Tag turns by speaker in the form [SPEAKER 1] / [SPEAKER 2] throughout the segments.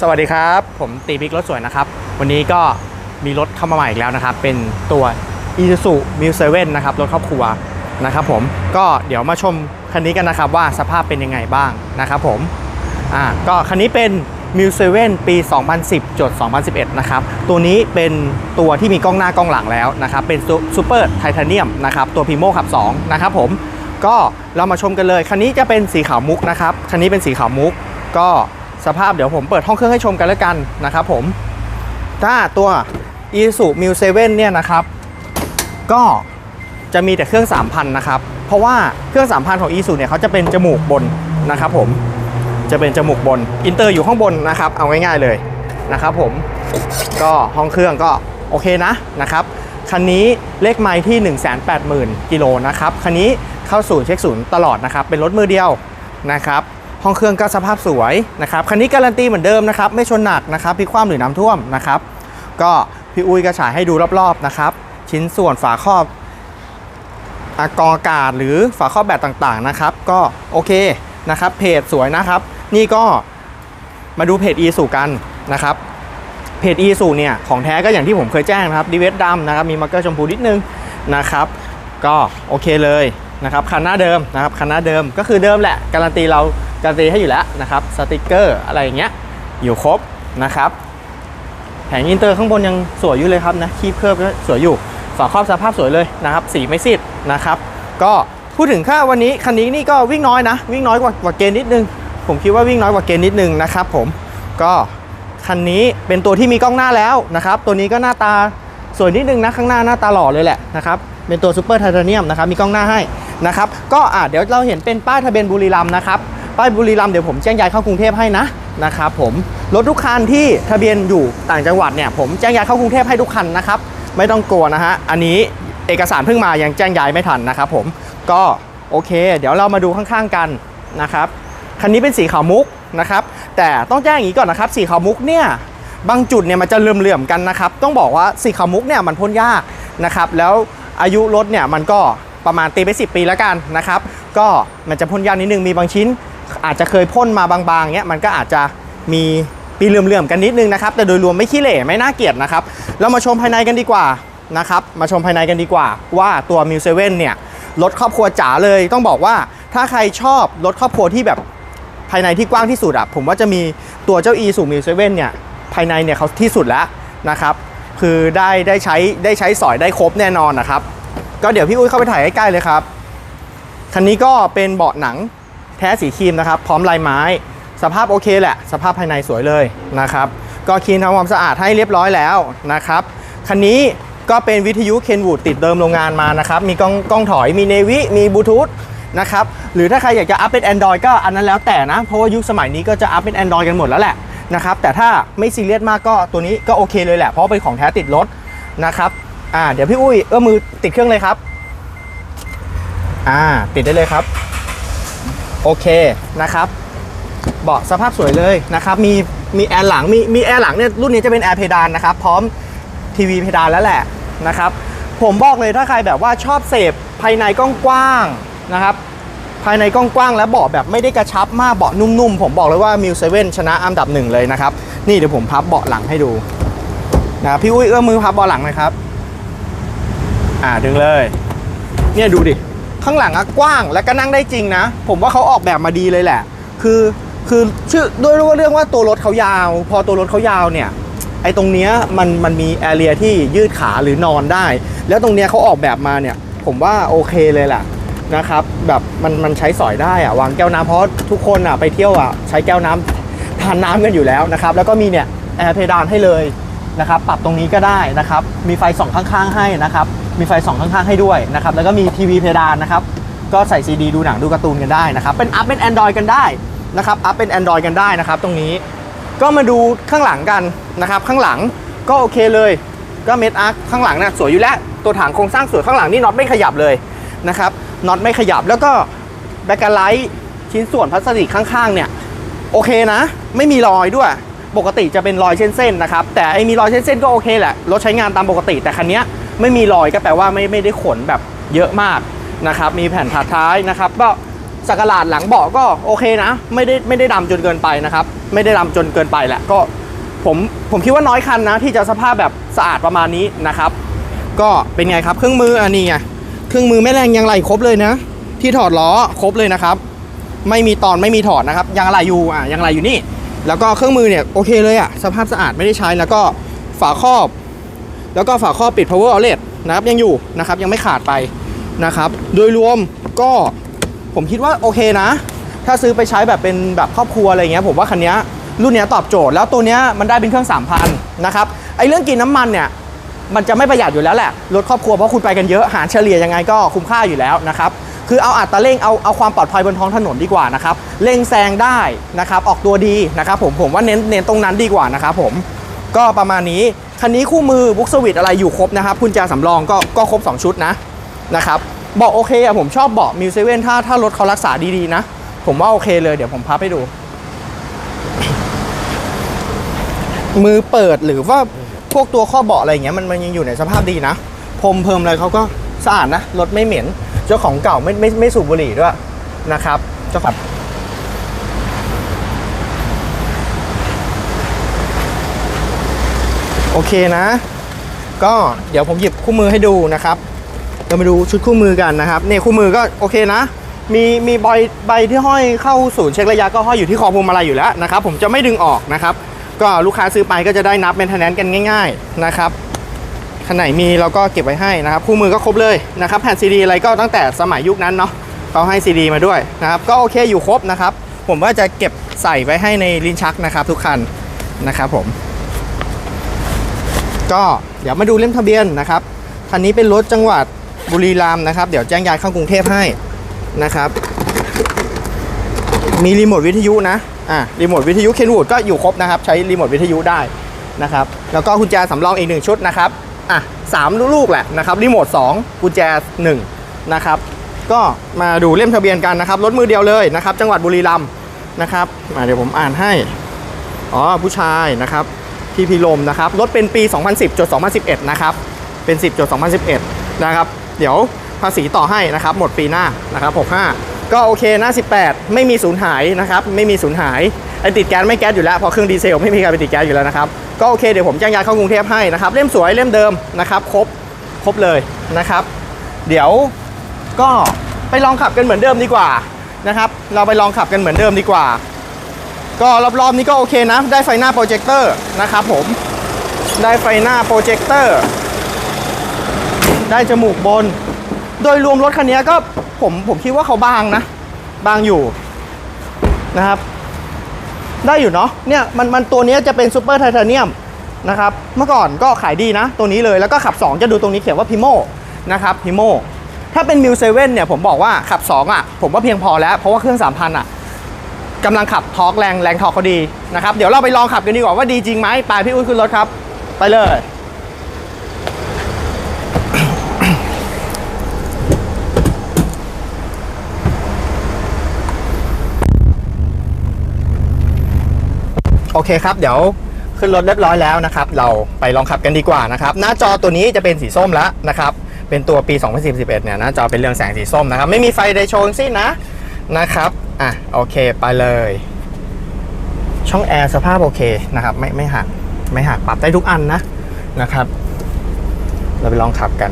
[SPEAKER 1] สวัสดีครับ ผมตีพิกรถสวยนะครับ วันนี้ก็มีรถเข้ามาใหม่อีกแล้วนะครับ เป็นตัว Isuzu m u 7นะครับ รถครอบครัวนะครับผมก็เดี๋ยวมาชมคันนี้กันนะครับว่าสภาพเป็นยังไงบ้างนะครับผมอ่าก็คันนี้เป็น m u 7ปี 2010จด2011 นะครับ ตัวนี้เป็นตัวที่มีกล้องหน้ากล้องหลังแล้วนะครับ เป็นซูเปอร์ไทเทเนียมนะครับ ตัวพีโมขับ 2 นะครับผมก็เรามาชมกันเลย คันนี้จะเป็นสีขาวมุกนะครับ คันนี้เป็นสีขาวมุกก็ สภาพเดี๋ยวผมเปิดห้องเครื่องให้ชมกันแล้วกันนะครับผม ถ้าตัว Isuzu m u 7เนี่ยนะครับ ก็จะมีแต่เครื่อง 3,000 นะครับ เพราะว่าเครื่อง 3,000 ของ Isuzu เนี่ยเขาจะเป็นจมูกบนนะครับผมจะเป็นจมูกบนอินเตอร์อยู่ข้างบนนะครับ เอาง่ายๆเลยนะครับผมก็ห้องเครื่องก็โอเคนะนะครับคันนี้เลขไมล์ที่ 180,000 กิโลนะครับ คันนี้เข้าศูนย์เช็คศูนย์ตลอดนะครับ เป็นรถมือเดียวนะครับ ห้องเครื่องก็สภาพสวยนะครับคันนี้การันตีเหมือนเดิมนะครับไม่ชนหนักนะครับพลิกคว่ำหรือน้ำท่วมนะครับก็พี่อุ้ยก็ฉายให้ดูรอบๆนะครับชิ้นส่วนฝาครอบอากองอากาศหรือฝาครอบแบบต่างๆนะครับก็โอเคนะครับเพจสวยนะครับ นี่ก็มาดูเพจ e สูกันนะครับเพจ e สูเนี่ยของแท้ก็อย่างที่ผมเคยแจ้งนะครับดีเวสดำนะครับมีมาร์กเกอร์ชมพูนิดนึงนะครับก็โอเคเลยนะครับคันหน้าเดิมนะครับคันหน้าเดิมก็คือเดิมแหละการันตีเรา การันตีให้อยู่แล้วนะครับสติกเกอร์อะไรอย่างเงี้ยอยู่ครบนะครับแผงอินเตอร์ข้างบนยังสวยอยู่เลยครับนะคีบเคลือบก็สวยอยู่ฝาครอบสภาพสวยเลยนะครับสีไม่ซีดนะครับ ก็พูดถึงค่าวันนี้คันนี้นี่ก็วิ่งน้อยนะ วิ่งน้อยกว่ากว่าเกณฑ์นิดนึง ผมคิดว่าวิ่งน้อยกว่าเกณฑ์นิดนึงนะครับผมก็คันนี้เป็นตัวที่มีกล้องหน้าแล้วนะครับ ตัวนี้ก็หน้าตาสวยนิดนึงนะ ข้างหน้าหน้าตาหล่อเลยแหละนะครับเป็นตัวซูเปอร์ไทเทเนียมนะครับมีกล้องหน้าให้นะครับก็อะเดี๋ยวเราเห็นเป็นป้ายทะเบียนบุรีรัมย์นะครับ ป้ายบุรีรัมย์เดี๋ยวผมแจ้งย้ายเข้ากรุงเทพให้นะนะครับผมรถทุกคันที่ทะเบียนอยู่ต่างจังหวัดเนี่ยผมแจ้งย้ายเข้ากรุงเทพให้ทุกคันนะครับไม่ต้องกลัวนะฮะอันนี้เอกสารเพิ่งมายังแจ้งย้ายไม่ทันนะครับผมก็โอเค เดี๋ยวเรามาดูข้างๆกันนะครับคันนี้เป็นสีขาวมุกนะครับแต่ต้องแจ้งอย่างนี้ก่อนนะครับสีขาวมุกเนี่ยบางจุดเนี่ยมันจะเหลื่อมๆกันนะครับต้องบอกว่าสีขาวมุกเนี่ยมันพ่นยากนะครับแล้วอายุรถเนี่ยมันก็ประมาณตีไป 10 ปีแล้วกันนะครับก็มันจะพ่นยากนิดนึงมีบางชิ้น อาจจะเคยพ่นมาบางๆเนี้ยมันก็อาจจะมีปีเหลื่อมๆกันนิดนึงนะครับแต่โดยรวมไม่ขี้เหร่ไม่น่าเกลียดนะครับเรามาชมภายในกันดีกว่านะครับมาชมภายในกันดีกว่า ว่าตัวมิวเซเว่นเนี่ยรถครอบครัวจ๋าเลยต้องบอกว่าถ้าใครชอบรถครอบครัวที่แบบภายในที่กว้างที่สุดอะผมว่าจะมีตัวเจ้า e สูมิวเซเว่นเนี่ยภายในเนี่ยเขาที่สุดแล้วนะครับคือได้ได้ใช้ได้ใช้สอยได้ครบแน่นอนนะครับ ก็เดี๋ยวพี่อุ้ยเข้าไปถ่ายใกล้ๆเลยครับ คันนี้ก็เป็นเบาะหนัง ท้สีครีมนะครับ พร้อมลายไม้ สภาพโอเคแหละ สภาพภายในสวยเลยนะครับ ก็คลีนทำความสะอาดให้เรียบร้อยแล้วนะครับ คันนี้ก็เป็นวิทยุเคนวูดติดเดิมโรงงานมานะครับ มีกล้องกล้องถอย มีเนวิ มีบลูทูธนะครับ หรือถ้าใครอยากจะอัพเป็น Android ก็อันนั้นแล้วแต่นะ เพราะว่ายุคสมัยนี้ก็จะอัพเป็น Android กันหมดแล้วแหละนะครับ แต่ถ้าไม่ซีเรียสมากก็ตัวนี้ก็โอเคเลยแหละ เพราะเป็นของแท้ติดรถนะครับ อ่า เดี๋ยวพี่อุ้ยเอื้อมมือติดเครื่องเลยครับ อ่า ติดได้เลยครับ โอเคนะครับ เบาะสภาพสวยเลยนะครับ มีมีแอร์หลังมีมีแอร์หลังเนี่ยรุ่นนี้จะเป็นแอร์เพดานนะครับ พร้อมทีวีเพดานแล้วแหละนะครับ ผมบอกเลยถ้าใครแบบว่าชอบเสพภายในกว้างๆนะครับ ภายในกว้างๆและเบาะแบบไม่ได้กระชับมากเบาะนุ่มๆ ผมบอกเลยว่ามิวเซเว่นชนะอันดับหนึ่งเลยนะครับ นี่เดี๋ยวผมพับเบาะหลังให้ดูนะพี่อุ้ยเอื้อมมือพับเบาะหลังน่อยครับ อ่าดึงเลย เนี่ยดูดิ ข้างหลังอะกว้างและก็นั่งได้จริงนะ ผมว่าเขาออกแบบมาดีเลยแหละ คือคือชื่อด้วยเรื่องว่าตัวรถเขายาว พอตัวรถเขายาวเนี่ยไอ้ตรงเนี้ยมันมันมีแอเรียที่ยืดขาหรือนอนได้ แล้วตรงเนี้ยเขาออกแบบมาเนี่ย ผมว่าโอเคเลยแหละนะครับแบบมันมันใช้สอยได้อะวางแก้วน้ำเพราะทุกคนอะไปเที่ยวอะใช้แก้วน้ำทานน้ำกันอยู่แล้วนะครับ แล้วก็มีเนี่ยแอร์เพดานให้เลยนะครับ ปรับตรงนี้ก็ได้นะครับ มีไฟส่องข้างๆให้นะครับ มีไฟสองข้างๆให้ด้วยนะครับแล้วก็มีทีวีเพดานนะครับก็ใส่ซีดีดูหนังดูการ์ตูนกันได้นะครับเป็นอัพเป็น Android กันได้นะครับอัพเป็น Android กันได้นะครับตรงนี้ก็มาดูข้างหลังกันนะครับข้างหลังก็โอเคเลยก็เมดอาร์คข้างหลังน่ะสวยอยู่แล้วตัวถังโครงสร้างสวยข้างหลังนี่น็อตไม่ขยับเลยนะครับน็อตไม่ขยับแล้วก็แบ็กไลท์ชิ้นส่วนพลาสติกข้างๆเนี่ยโอเคนะ ไม่มีรอยด้วย ปกติจะเป็นรอยเส้นๆนะครับแต่ไอ้มีรอยเส้นๆก็โอเคแหละรถใช้งานตามปกติ แต่คันเนี้ยไม่มีรอยก็แปลว่าไม่ไม่ได้ขนแบบเยอะมากนะครับมีแผ่นถัดท้ายนะครับก็สักหลาดหลังเบาะก็โอเคนะ ไม่ได้ไม่ได้ดำจนเกินไปนะครับ ไม่ได้ดำจนเกินไปแหละก็ผมผมคิดว่าน้อยคันนะ ที่จะสภาพแบบสะอาดประมาณนี้นะครับ ก็เป็นไงครับเครื่องมืออันนี้ไงเครื่องมือแม่แรงยังไหลครบเลยนะ ที่ถอดล้อครบเลยนะครับ ไม่มีตอนไม่มีถอดนะครับยังไหลอยู่อะยังไหลอยู่นี่ แล้วก็เครื่องมือเนี่ยโอเคเลยอะสภาพสะอาดไม่ได้ใช้แล้วก็ฝาครอบ แล้วก็ฝาครอบปิด power outlet นะครับยังอยู่นะครับยังไม่ขาดไปนะครับ โดยรวมก็ผมคิดว่าโอเคนะ ถ้าซื้อไปใช้แบบเป็นแบบครอบครัวอะไรเงี้ยผมว่าคันนี้รุ่นนี้ตอบโจทย์แล้วตัวนี้มันได้เป็นเครื่อง 3,000นะครับไอ้เรื่องกินน้ำมันเนี่ยมันจะไม่ประหยัดอยู่แล้วแหละรถครอบครัวเพราะคุณไปกันเยอะหารเฉลี่ยยังไงก็คุ้มค่าอยู่แล้วนะครับ คือเอาอัตราเร่งเอาเอาความปลอดภัยบนท้องถนนดีกว่านะครับเร่งแซงได้นะครับออกตัวดีนะครับผมผมว่าเน้นเน้นตรงนั้นดีกว่านะครับผมก็ประมาณนี้คันนี้คู่มือบุ๊กสวิตอะไรอยู่ครบนะครับกุญแจสำรองก็ก็ครบ 2 ชุดนะนะครับเบาะโอเคอะผมชอบเบาะมิวเซเว่นถ้าถ้ารถเขารักษาดีๆนะ ผมว่าโอเคเลยเดี๋ยวผมพับให้ดู มือเปิดหรือว่าพวกตัวข้อเบาะอะไรเงี้ยมันมันยังอยู่ในสภาพดีนะพรมเพิ่มอะไรเขาก็สะอาดนะรถไม่เหม็น เจ้าของเก่าไม่ไม่ไม่สูบบุหรี่ด้วยนะครับ เจ้าของโอเคนะ ก็เดี๋ยวผมหยิบคู่มือให้ดูนะครับเรามาดูชุดคู่มือกันนะครับเนี่ยคู่มือก็โอเคนะ มีมีใบใบที่ห้อยเข้าศูนย์เช็คระยะก็ห้อยอยู่ที่คอพวงมาลัยอยู่แล้วนะครับ ผมจะไม่ดึงออกนะครับ ก็ลูกค้าซื้อไปก็จะได้นับเป็นทนแนนกันง่าย ๆนะครับ คันไหนมีเราก็เก็บไว้ให้นะครับคู่มือก็ครบเลยนะครับแผ่นซีดีอะไรก็ตั้งแต่สมัยยุคนั้นเนาะเขาให้ซีดีมาด้วยนะครับก็โอเคอยู่ครบนะครับผมว่าจะเก็บใส่ไว้ให้ในลิ้นชักนะครับทุกคันนะครับผม ก็เดี๋ยวมาดูเล่มทะเบียนนะครับคันนี้เป็นรถจังหวัดบุรีรัมย์นะครับ เดี๋ยวแจ้งย้ายเข้ากรุงเทพให้นะครับ มีรีโมทวิทยุนะอะรีโมทวิทยุเคนวูดก็อยู่ครบนะครับ ใช้รีโมทวิทยุได้นะครับ แล้วก็กุญแจสำรองอีกหนึ่งชุดนะครับ อะสามลูกแหละนะครับรีโมท2กุญแจ1นะครับก็มาดูเล่มทะเบียนกันนะครับรถมือเดียวเลยนะครับ จังหวัดบุรีรัมย์นะครับมาเดี๋ยวผมอ่านให้อ๋อผู้ชายนะครับที่พิลมนะครับรถเป็นปี 2010จด2011 นะครับเป็น 10จด2011 นะครับ เดี๋ยวภาษีต่อให้นะครับหมดปีหน้านะครับ65 ก็โอเคหน้า 18 ไม่มีสูญหายนะครับไม่มีสูญหายไอติดแก๊สไม่แก๊สอยู่แล้วเพราะเครื่องดีเซลไม่มีใครไปติดแก๊สอยู่แล้วนะครับ ก็โอเคเดี๋ยวผมแจ้งย้ายเข้ากรุงเทพให้นะครับ เล่มสวยเล่มเดิมนะครับ ครบครบเลยนะครับ เดี๋ยวก็ไปลองขับกันเหมือนเดิมดีกว่านะครับ เราไปลองขับกันเหมือนเดิมดีกว่า ก็รอบๆนี้ก็โอเคนะ ได้ไฟหน้าโปรเจคเตอร์นะครับผมได้ไฟหน้าโปรเจคเตอร์ได้จมูกบน โดยรวมรถคันนี้ก็ผมผมคิดว่าเขาบางนะ บางอยู่นะครับ ได้อยู่เนาะเนี่ยมันมันตัวนี้จะเป็นซูเปอร์ไทเทเนียมนะครับเมื่อก่อนก็ขายดีนะตัวนี้เลยแล้วก็ขับ 2 จะดูตรงนี้เขียนว่าพิโมนะครับพิโมถ้าเป็นมิวเซเว่นเนี่ยผมบอกว่าขับ 2อะผมว่าเพียงพอแล้ว เพราะว่าเครื่อง 3,000อะกำลังขับทอร์กแรงแรงทอร์กเขาดีนะครับเดี๋ยวเราไปลองขับกันดีกว่าว่าดีจริงไหมไปพี่อุ้ยขึ้นรถครับ ไปเลย โอเคครับ เดี๋ยวขึ้นรถเรียบร้อยแล้วนะครับ เราไปลองขับกันดีกว่านะครับ หน้าจอตัวนี้จะเป็นสีส้มแล้วนะครับ เป็นตัวปี 2011เนี่ยหน้าจอเป็นเรืองแสงสีส้มนะครับ ไม่มีไฟไดโชว์ทั้งสิ้นนะนะครับ อะโอเคไปเลย ช่องแอร์สภาพโอเคนะครับ ไม่ไม่หักไม่หักปรับได้ทุกอันนะนะครับ เราไปลองขับกัน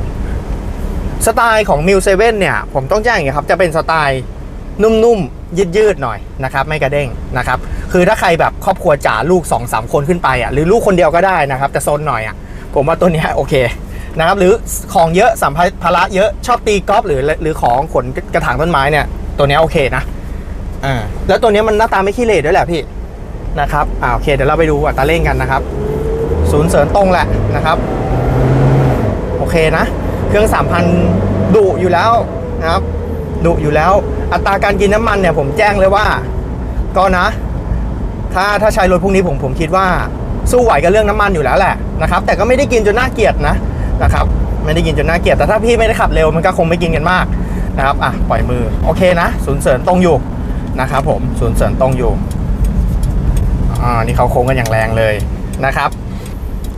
[SPEAKER 1] สไตล์ของ m ิวเซเว่นเนี่ย ผมต้องแจ้งอย่างครับ จะเป็นสไตล์นุ่มๆ ยืดๆหน่อยนะครับไม่กระเด้งนะครับคือถ้าใครแบบครอบครัวจ๋าลูก2-3สามคนขึ้นไปอะหรือลูกคนเดียวก็ได้นะครับแต่โซนหน่อยอะผมว่าตัวนี้โอเคนะครับหรือของเยอะสัมภาระเยอะชอบตีกอล์ฟหรือหรือของขนกระถางต้นไม้เนี่ยตัวนี้โอเคนะอ่าแล้วตัวนี้มันหน้าตาไม่ขี้เหร่ด้วยแหละพี่นะครับอ่าโอเคเดี๋ยวเราไปดูอัตราเร่งกันนะครับศูนย์เสริญตรงแหละนะครับโอเคนะ เครื่อง3,000ดุอยู่แล้วนะครับ ดุอยู่แล้ว อัตราการกินน้ำมันเนี่ยผมแจ้งเลยว่า ก็นะ ถ้าถ้าใช้รถพวกนี้ผมผมคิดว่าสู้ไหวกับเรื่องน้ำมันอยู่แล้วแหละนะครับ แต่ก็ไม่ได้กินจนน่าเกลียดนะนะครับ ไม่ได้กินจนน่าเกลียดแต่ถ้าพี่ไม่ได้ขับเร็วมันก็คงไม่กินกันมากนะครับอะปล่อยมือโอเคนะศูนเสริญตรงอยู่นะครับผมศูนเสริญตรงอยู่อ่านี่เขาโค้งกันอย่างแรงเลยนะครับ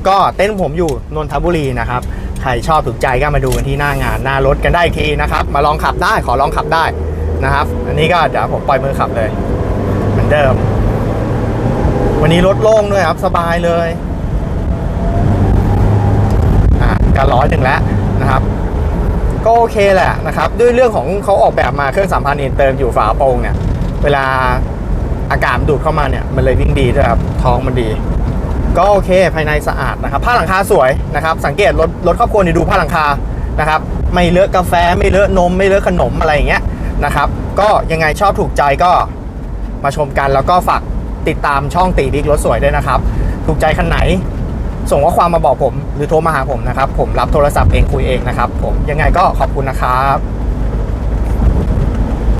[SPEAKER 1] ก็เต้นผมอยู่นนทบุรีนะครับ ใครชอบถูกใจก็มาดูกันที่หน้างานหน้ารถกันได้อีกทีนะครับ มาลองขับได้ขอลองขับได้นะครับ อันนี้ก็เดี๋ยวผมปล่อยมือขับเลย เหมือนเดิม วันนี้รถโล่งด้วยครับ สบายเลยอ่าการร้อยหนึ่งแล้วนะครับก็โอเคแหละนะครับ ด้วยเรื่องของเขาออกแบบมาเครื่องสามพันอินเติมอยู่ฝาโปร่งเนี่ย เวลาอากาศดูดเข้ามาเนี่ย มันเลยวิ่งดีด้วยครับ ท้องมันดี ก็โอเคภายในสะอาดนะครับผ้าหลังคาสวยนะครับ สังเกตรถรถครอบครัวเนี่ดูผ้าหลังคานะครับ ไม่เลอะกาแฟไม่เลอะนม ไม่เลอะขนมอะไรอย่างเงี้ยนะครับ ก็ยังไงชอบถูกใจก็มาชมกันแล้วก็ฝากติดตามช่องตีบิ๊กรถสวยด้วยนะครับ ถูกใจคันไหน ส่งข้อความมาบอกผม หรือโทรมาหาผมนะครับ ผมรับโทรศัพท์เองคุยเองนะครับ ผมยังไงก็ขอบคุณนะครับ